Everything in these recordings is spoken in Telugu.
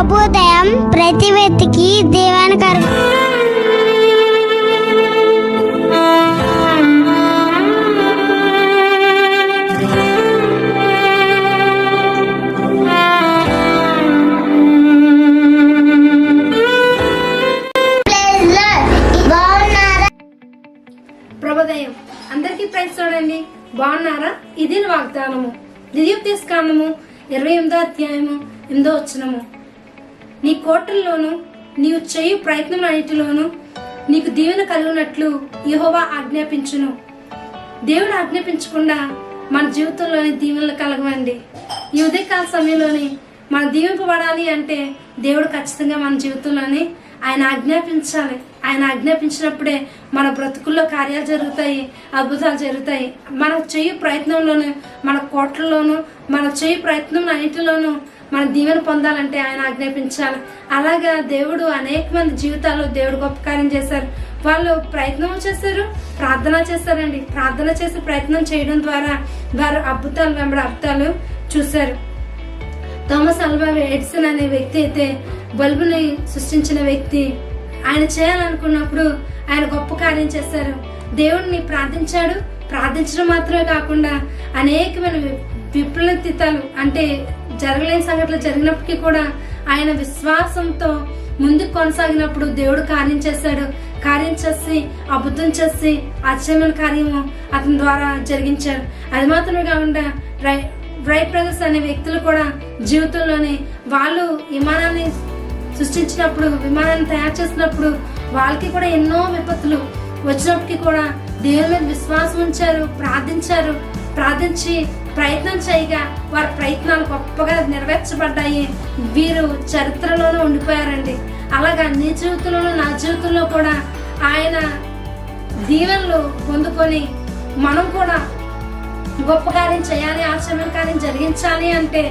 ప్రభుదయం ప్రతి వ్యక్తికి కరుగు. ప్రభుదయం. ప్రభోదయం అందరికీ ప్రైజ్ చూడండి. బాగున్నారా? ఇది వాగ్దానము. ద్వితీయోపదేశకాండము ఇరవై ఎనిమిదో అధ్యాయము ఎనిమిదో వచ్చినము నీ కోటల్లోనూ నీవు చేయు ప్రయత్నం అన్నిటిలోనూ నీకు దీవెన కలుగునట్లు యహోవా ఆజ్ఞాపించును. దేవుడు ఆజ్ఞాపించకుండా మన జీవితంలోని దీవెనలు కలగవండి. ఈ ఉదయకాల సమయంలోని మనం దీవింపబడాలి అంటే దేవుడు ఖచ్చితంగా మన జీవితంలోని ఆయన ఆజ్ఞాపించాలి. ఆయన ఆజ్ఞాపించినప్పుడే మన బ్రతుకుల్లో కార్యాలు జరుగుతాయి అద్భుతాలు జరుగుతాయి. మన చేయు ప్రయత్నంలోనూ మన కోట్లలోనూ మన చేయు ప్రయత్నం అన్నిటిలోనూ మన దీవెన పొందాలంటే ఆయన ఆజ్ఞాపించాలి. అలాగా దేవుడు అనేక మంది జీవితాల్లో దేవుడు గొప్ప కార్యం చేశారు. వాళ్ళు ప్రయత్నం చేశారు ప్రార్థన చేశారండి. ప్రార్థన చేసి ప్రయత్నం చేయడం ద్వారా వారు అద్భుతాలు వెంబడి అద్భుతాలు చూశారు. థామస్ అల్వా ఎడిసన్ అనే వ్యక్తి అయితే బల్బుని సృష్టించిన వ్యక్తి. ఆయన చేయాలనుకున్నప్పుడు ఆయన గొప్ప కార్యం చేశారు. దేవుడిని ప్రార్థించాడు. ప్రార్థించడం మాత్రమే కాకుండా అనేకమైన వి- అంటే జరగలేని సంఘటనలు జరిగినప్పటికీ కూడా ఆయన విశ్వాసంతో ముందుకు కొనసాగినప్పుడు దేవుడు కార్యం చేశాడు. కార్యం చేసి అబుద్ధం చేసి ఆశ్చర్యమైన కార్యము అతని ద్వారా జరిగించారు. అది మాత్రమే కాకుండా రై రైట్ బ్రదర్స్ అనే వ్యక్తులు కూడా జీవితంలోనే వాళ్ళు విమానాన్ని సృష్టించినప్పుడు విమానాన్ని తయారు చేసినప్పుడు వాళ్ళకి కూడా ఎన్నో విపత్తులు వచ్చినప్పటికీ కూడా దేవుని మీద విశ్వాసం ఉంచారు ప్రార్థించారు. ప్రార్థించి ప్రయత్నం చేయగా వారి ప్రయత్నాలు గొప్పగా నెరవేర్చబడ్డాయి. వీరు చరిత్రలోనే ఉండిపోయారండి. అలాగా నీ జీవితంలోనూ నా జీవితంలో కూడా ఆయన దీవెనలు పొందుకొని మనం కూడా గొప్ప కార్యం చేయాలి ఆశ్రమ కార్యం జరిగించాలి అంటే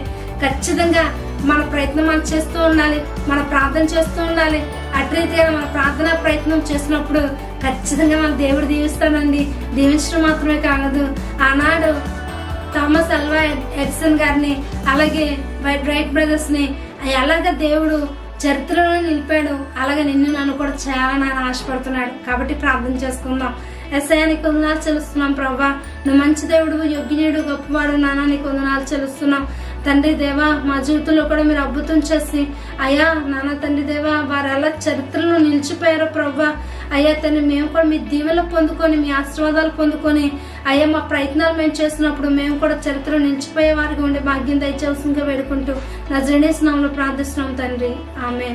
ఖచ్చితంగా మన ప్రయత్నం మనం చేస్తూ ఉండాలి మన ప్రార్థన చేస్తూ ఉండాలి. అట్రీతిగా మన ప్రార్థన ప్రయత్నం చేసినప్పుడు ఖచ్చితంగా మన దేవుడు దీవిస్తాడండి. దీవించడం మాత్రమే కాదు ఆనాడు థామస్ అల్వా ఎడిసన్ గారిని అలాగే వైట్ రైట్ బ్రదర్స్ని ఎలాగ దేవుడు చరిత్రలో నిలిపాడు. అలాగే నిన్ను నన్ను కూడా చేయాలని ఆయన ఆశపడుతున్నాడు. కాబట్టి ప్రార్థన చేసుకుందాం. ఎస్ఐ నీకు వందనాలు చెల్లిస్తున్నాం ప్రభా. నువ్వు మంచి దేవుడు యోగ్యుడు గొప్పవాడు నానా నీకు వందనాలు చెల్లిస్తున్నాం. తండ్రి దేవా మా జీవితంలో కూడా మీరు అద్భుతం చేసి అయ్యా నాన్న తండ్రి దేవా వారు ఎలా చరిత్రలో నిలిచిపోయారో ప్రభా. అయ్యా తండ్రి మేము కూడా మీ దీవెలు పొందుకొని మీ ఆశీర్వాదాలు పొందుకొని అయ్యా మా ప్రయత్నాలు మేము చేసినప్పుడు మేము కూడా చరిత్రలో నిలిచిపోయే వారికి ఉండే భాగ్యం దయచేవలసిందిగా వేడుకుంటూ నజరేణేశ్వరంలో ప్రార్థిస్తున్నాం తండ్రి. ఆమె